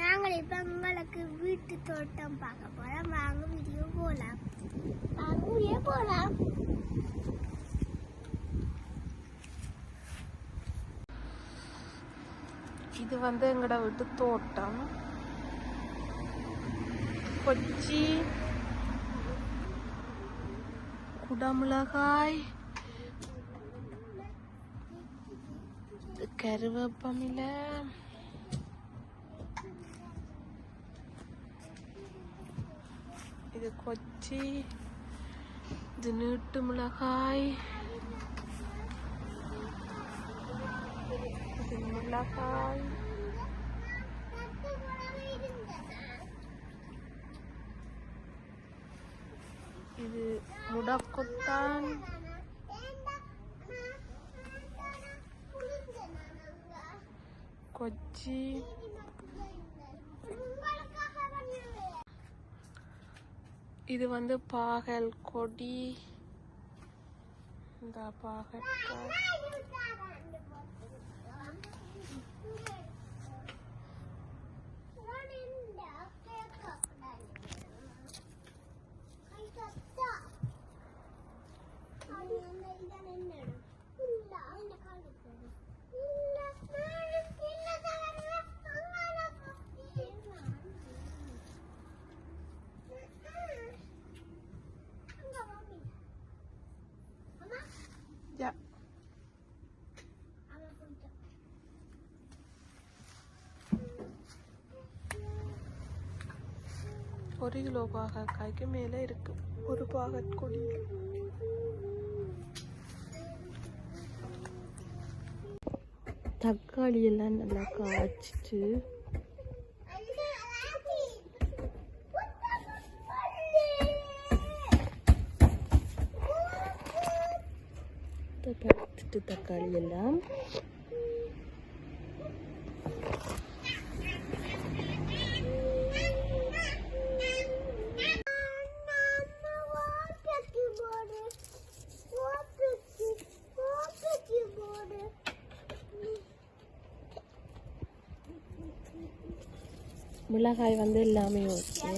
நாங்கள் இப்ப வீட்டு தோட்டம் பார்க்க போறோம். வாங்க வீடியோ போலாம். வாங்க வீடியோ போலாம். இது வந்து எங்களோட வீட்டு தோட்டம். கொச்சி குடமிளகாய் கருவேப்பமில இது கொச்சி இது நீட்டு மிளகாய் இது மிளகாய் இது முடக்கொத்தான் கொச்சி இது வந்து பாகல் கொடி. இந்த பாகற்காய். ஒரு கிலோ பாகக்காய்க்கு மேலே இருக்கு. ஒரு பாகற்கொடி தக்காளி எல்லாம் நல்லா காய்ச்சிட்டு பழுத்துட்டு தக்காளி எல்லாம் மிளகாய் வந்து எல்லாமே ஓகே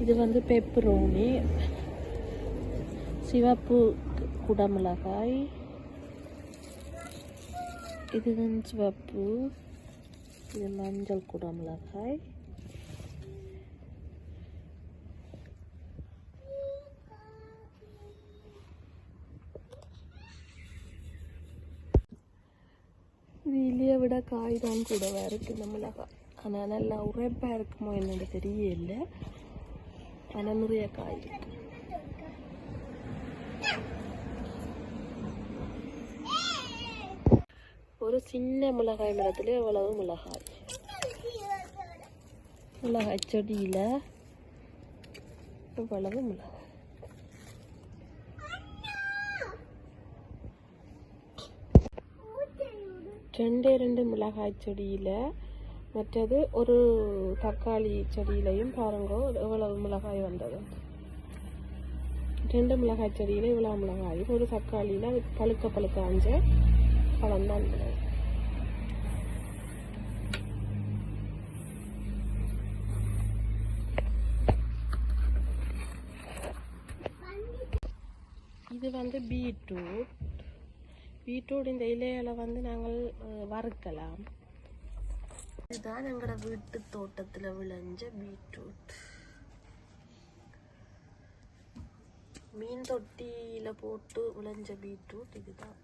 இது வந்து பெப்பரோனி சிவப்பு குடமிளகாய் இது வந்து சிவப்பு இது மஞ்சள் குடமிளகாய் இது இலையை விட காய் தான் கூடவா இருக்கு இந்த மிளகாய்? ஆனால் நல்லா உரைப்பா இருக்குமோ என்னோட தெரியல. ஆனால் நிறைய காய் இருக்கு. ஒரு சின்ன மிளகாய் மரத்துல எவ்வளவு மிளகாய்? மிளகாய் செடியில எவ்வளவு மிளகாய்? ரெண்டே ரெண்டு மிளகாய் செடியில் மற்றது ஒரு தக்காளி செடியிலையும் பாருங்க எவ்வளவு மிளகாய் வந்தது. ரெண்டு மிளகாய் செடியில் இவ்வளோ மிளகாய். ஒரு தக்காளியில் பழுக்க பழுக்க அஞ்ச பழம் தான் இது வந்து பீட்ரூட். பீட்ரூட் இந்த இலையில வந்து நாங்கள் வறுக்கலாம். இதுதான் எங்களோட வீட்டு தோட்டத்துல விளைஞ்ச பீட்ரூட். மீன் தொட்டியில போட்டு விளைஞ்ச பீட்ரூட் இதுதான்.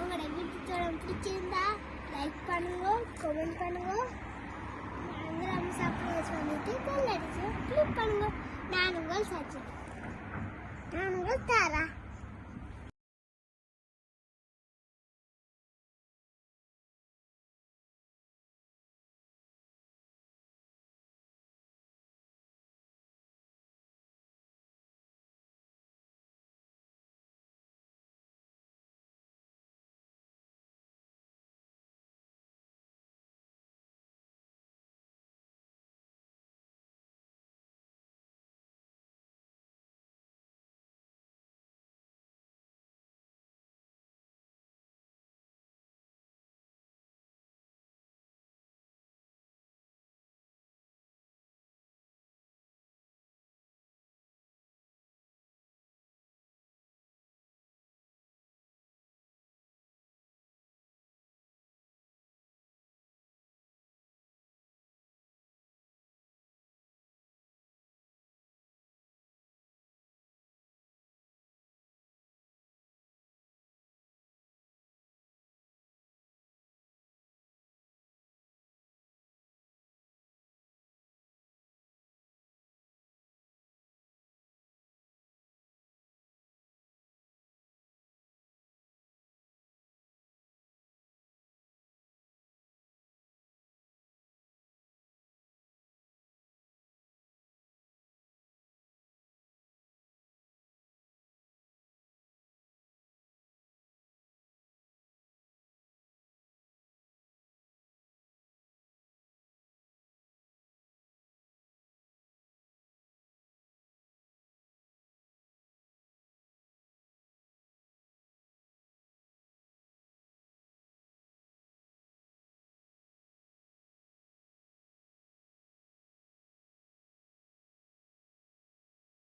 உங்களோட வீட்டு தோட்டம் பிடிச்சிருந்தா லைக் பண்ணுங்க கமெண்ட் பண்ணுங்க. நாங்கள் நம்ம சப்ஸ்கிரைப் பண்ணிட்டு பெல் அடிச்சு கிளிக் பண்ணுங்க. நான் உங்கள் சச்சி நான் உங்கள் தாரா.